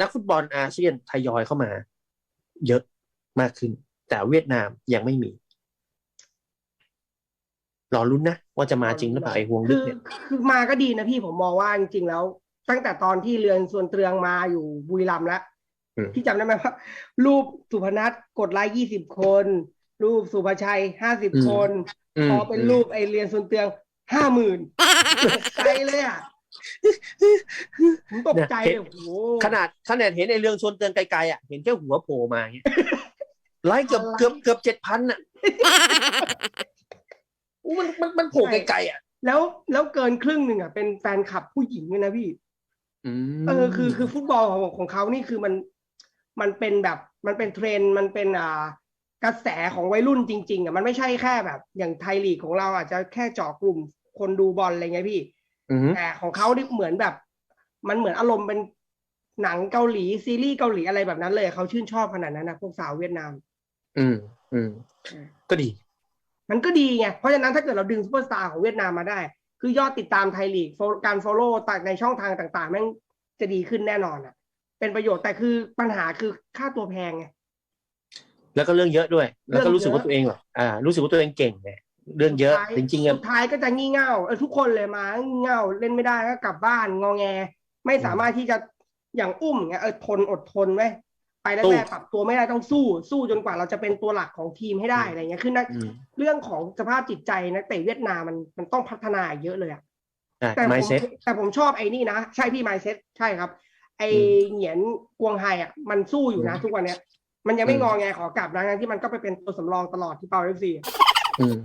นักฟุตบอลอาเซียนทยอยเข้ามา เยอะมากขึ้น แต่เวียดนามยังไม่มีรอรุ้นนะว่าจะมาจริงหรือเปล่าไอ้ห่วงลึคืกอเนี่ยคือมาก็ดีนะพี่ผมมองว่าจริงๆแล้ว ตั้งแต่ตอนที่เรือนส่วนเตรืองมาอยู่บุรีรัมย์แล้วอืมพี่จำได้ไหมว่ารูปสุพนัทกดไลค์ยี่สิบคน รูปสุภชัยห้าสิบคนอืพมอเป็นรูปไอเรียนส่วนเตืองห้าหมื่นใจเลยอะผม ตกใจเลยโอ้โหขนาดขนาดเห็นไอ้เรื่องชวนเตือนไกลๆอะเห็นแค่หัวโผล่มาอย่างเงี้ยไลค์เกือบอะไรเกือบเกือบเจ็ดพันอะอู้มันมันมันโผล่ไกลๆอะ แล้วแล้วเกินครึ่งหนึ่งอะเป็นแฟนคลับผู้หญิงด้วยนะพี่อืมเออคือคือฟุตบอลของของเขานี่คือมัน มันเป็นแบบ มันเป็นเทรนด์มันเป็นอ่ากระแสของวัยรุ่นจริง ๆ อะมันไม่ใช่แค่แบบ อย่างไทยลีกของเราอาจจะแค่เจาะกลุ่มคนดูบอลอะไรเงี้ยพี่ อืมแต่ของเขาที่เหมือนแบบ มันเหมือนอารมณ์เป็นหนังเกาหลีซีรีส์เกาหลีอะไรแบบนั้นเลยเขาชื่นชอบขนาดนั้นนะพวกสาวเวียดนาม อืมอืมอืมก็ดี มันก็ดีไงเพราะฉะนั้นถ้าเกิดเราดึงซูเปอร์สตาร์ของเวียดนามมาได้ คือยอดติดตามไทยลีก follow- การ follow ต่างในช่องทางต่างๆแม่งจะดีขึ้นแน่นอนอะ เป็นประโยชน์แต่คือปัญหาคือค่าตัวแพงไงแล้วก็เรื่องเยอะด้วย แล้วก็เรื่องรู้สึกว่าเยอะตัวเองแบบอ่า รู้สึกว่าตัวเองเก่งไง เรื่องเยอะสุดท้ายจริงๆอะสุดท้ายก็จะงี่เง่าเออทุกคนเลยมางี่เง่าเล่นไม่ได้ก็กลับบ้านงอแง ไม่สามารถที่จะอย่างอุ้มอย่างเงี้ยเออทนอดทนไว้ไปแรสู้กๆปรับตัวไม่ได้ต้องสู้สู้จนกว่าเราจะเป็นตัวหลักของทีมให้ได้อะไรเงี้ยคือนักอืมเรื่องของสภาพจิตใจนักเตะเวียดนามมันมันต้องพัฒนาอีกเยอะเลยอะอ่าแต่ผไมมเซ็ตแต่ผมชอบไอ้นี่นะ ใช่พี่ไมเซ็ตใช่ครับ ไออืมเหงียนกวงไฮอะมันสู้อยู่นะอืมทุกวันเนี้ย มันยังไม่อืมงอแงขอกลับนะทั้งที่มันก็ไปเป็นตัวสำรองตลอดที่เปาเอฟซีอืม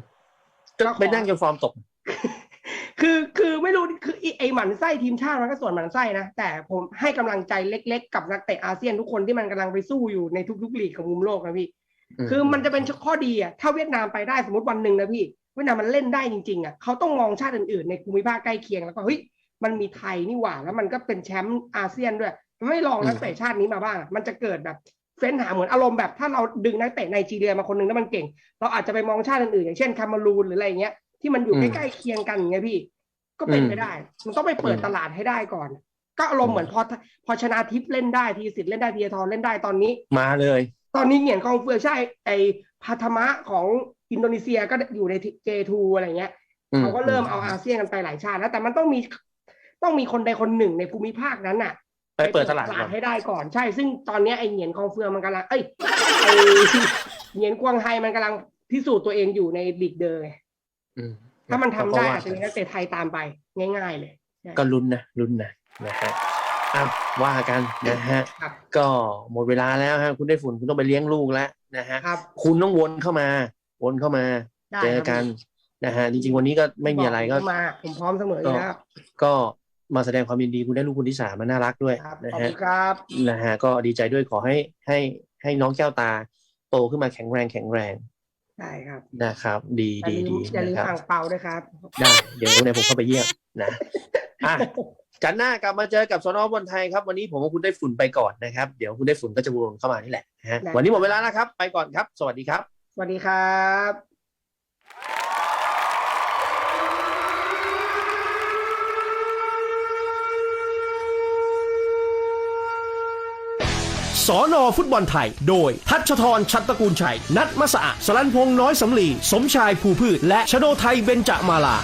ก็ก็ขอไปนั่งจนฟอร์มตก คือคือไม่รู้คือไอ้ไอหมันไส้ทีมชาติมันก็ส่วนหมันไส้นะแต่ผมให้กำลังใจเล็ก ๆ กับนักเตะอาเซียนทุกคนที่มันกำลังไปสู้อยู่ในทุกๆลีกของมุมโลกนะพี่ คือมันจะเป็นข้อดีอะถ้าเวียดนามไปได้สมมติวันหนึ่งนะพี่เวียดนามมันเล่นได้จริงๆอะเขาต้องมองชาติอื่นๆในภูมิภาคใกล้เคียงแล้วก็เฮ้ยมันมีไทยนี่หว่าแล้วมันก็เป็นแชมป์อาเซียนด้วย ไม่ลองนักเตะชาตินี้มาบ้างอะมันจะเกิดแบบ เฟ้นหาเหมือนอารมณ์แบบถ้าเราดึงนักเตะไนจีเรียมาคนหนึ่งแล้วมันเก่ง เราอาจจะไปมองชาติอื่นๆอย่างเช่นแคมารูนหรืออะไรเงี้ยที่มันอยู่อืมใกล้ๆเคียงกันอย่างเงี้ยพี่ ก็เป็นอืมไปได้ มันต้องไปเปิดอืมตลาดให้ได้ก่อน ก็อารมณ์เหมือนพอพอชนะทิพย์เล่นได้ทีสิทธิ์เล่นได้ทีทรเล่นได้ตอนนี้ มาเลย ตอนนี้เหงียนกองเฟืองใช่ไอพาธมะของอินโดนีเซียก็อยู่ใน J2 อะไรเงี้ยอืเขาก็เริ่มเอาอาเซียนกันไปหลายชาติแล้วแต่มันต้องมีต้องมีคนใดคนหนึ่งในภูมิภาคนั้นน่ะ ไปเปิดตลาดก่อน ให้ได้ก่อนใช่ ซึ่งตอนเนี้ยไอเหงียนกองเฟืองมันกำลัง เอ้ยไอเหงียนกวางไฮมันกำลังพิสูจน์ตัวเองอยู่ในลีกเดอร์ไงอืมถ้ามันทำได้ก็ว่าอาจจะมีนักเตะไทยตามไป ง่าย ๆ เลย ก็ลุ้นนะลุ้นนะนะฮะอ้าวว่ากันนะฮะ ครับ ก็หมดเวลาแล้วฮะ คุณได้ฝุ่นคุณต้องไปเลี้ยงลูกแล้วนะฮะ ครับคุณต้องวนเข้ามา วนเข้ามา ได้เจอกันนะฮะจริงๆวันนี้ก็ไม่มีอะไรก็ ผมมาผมพร้อมเสมออยู่แล้ว ก็ มาแสดงความยินดีคุณได้ลูกคนที่สามมันน่ารักด้วยครับนะขอบฮะคุณครับนะฮะก็ดีใจด้วยขอให้ให้ให้น้องแก้วตาโตขึ้นมาแข็งแรงแข็งแรงได้ครับนะครับ ดีอย่าดีลืมดีอย่าลืมนะครับอ่างเปาด้วยครับได้เดี๋ยวเนี่ยผมเข้าไปเยี่ยมนะอะจันทร์หน้ากลับมาเจอกับสนบนไทยครับ วันนี้ผมกับคุณได้ฝุ่นไปก่อนนะครับ เดี๋ยวคุณได้ฝุ่นก็จะวนเข้ามานี่แหละนะฮะได้วันนี้หมดเวลาแล้วครับ ไปก่อนครับ สวัสดีครับ สวัสดีครับ สอนอฟุตบอลไทย โดยทัชทรชัตตะกูลชัย นัทมสะอาดสลันพงษ์น้อยสำลี สมชายภูพืช และชโดไทยเบญจมาลา